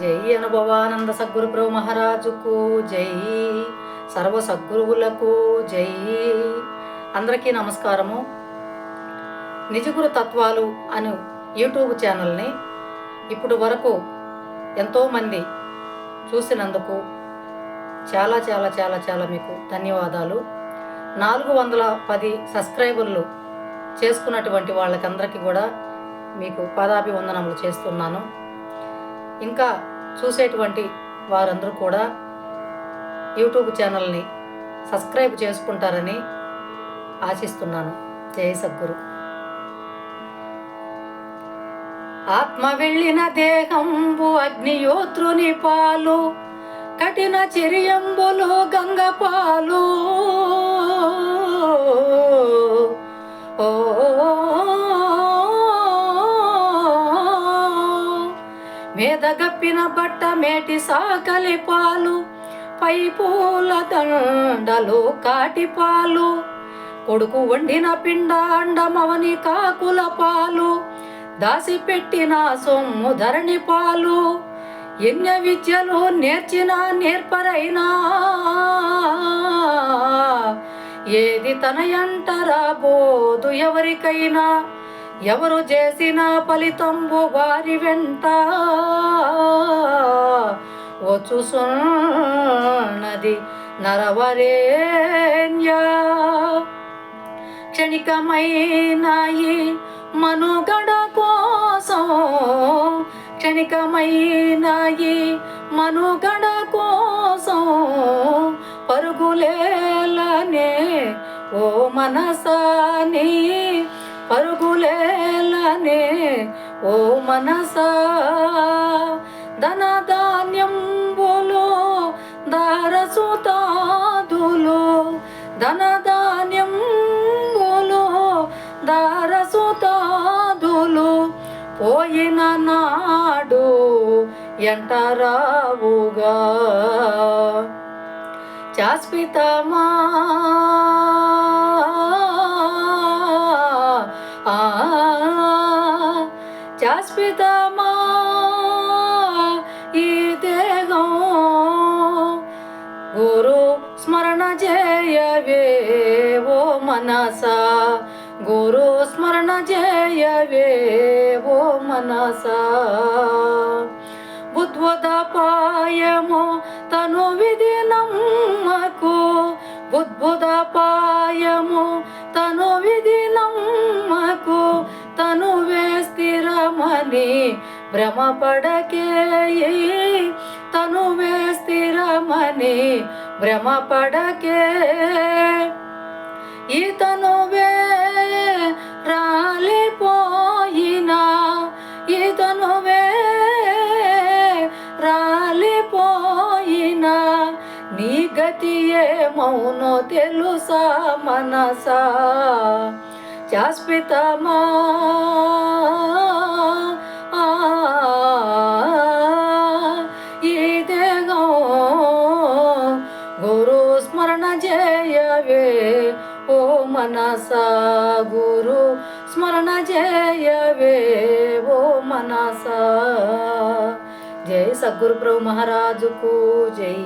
జై అనుభవానంద సద్గురు ప్రభు మహారాజుకు జై. సర్వ సద్గురువులకు జై. అందరికీ నమస్కారము. నిజగురు తత్వాలు అను యూట్యూబ్ ఛానల్ని ఇప్పుడు వరకు ఎంతోమంది చూసినందుకు చాలా చాలా చాలా చాలా మీకు ధన్యవాదాలు. నాలుగు వందల పది సబ్స్క్రైబర్లు చేసుకున్నటువంటి వాళ్ళకందరికీ కూడా మీకు పాదాభివందనములు చేస్తున్నాను. ఇంకా చూసేటువంటి వారందరూ కూడా యూట్యూబ్ ఛానల్ని సబ్స్క్రైబ్ చేసుకుంటారని ఆశిస్తున్నాను. జయ సద్గురు. ఆత్మ వెళ్ళిన దేహంబు అగ్నియోత్రుని పాలు కఠిన చిరియంబులు గంగ పాలు మేదగప్పిన బట్ట మేటి సాకలి పాలు. పై పూల దండలు కాటి పాలు. కొడుకు వండిన పిండాండమవని కాకుల పాలు. దాసిపెట్టిన సొమ్ము ధరణి పాలు. ఎన్ని విద్యలు నేర్చిన నేర్పరైనా. ఏది తనయంటరా బోదు ఎవరికైనా. ఎవరు చేసిన ఫలితంబు వారి వెంట వచ్చుసున్నది నరవరేణ్యా. క్షణికమైనాయి మనుగడ కోసం క్షణికమైనాయి మనుగడ కోసం పరుగులేలనే ఓ మనసాని ఓ మనసా ధన ధాన్యంబులో దారసుతాదులు ధన ధాన్యంబులో దారసుతాదులు పోయిన నాడు ఎంటరావుగా చాస్పితమా శాశ్వతమా ఈ దేహం? గురు స్మరణ జయవే ఓ మనసా. గురు స్మరణ జయవే ఓ మనసా. బుద్భుతపాయము తను విధి నమ్మకు. బుద్భుతపాయము తను భ్రమపడకే తను వేస్థిరమని భ్రమపడకే. ఇతనువే రాలిపోయినా ఇతనువే రాలిపోయినా నీ గతి ఏమౌనో తెలుసా మనసా? శాశ్వతమా చేయవే ఓ మనసా గురు స్మరణ చేయవే ఓ మనసా. జై సద్గురు ప్రభు మహారాజుకు జై.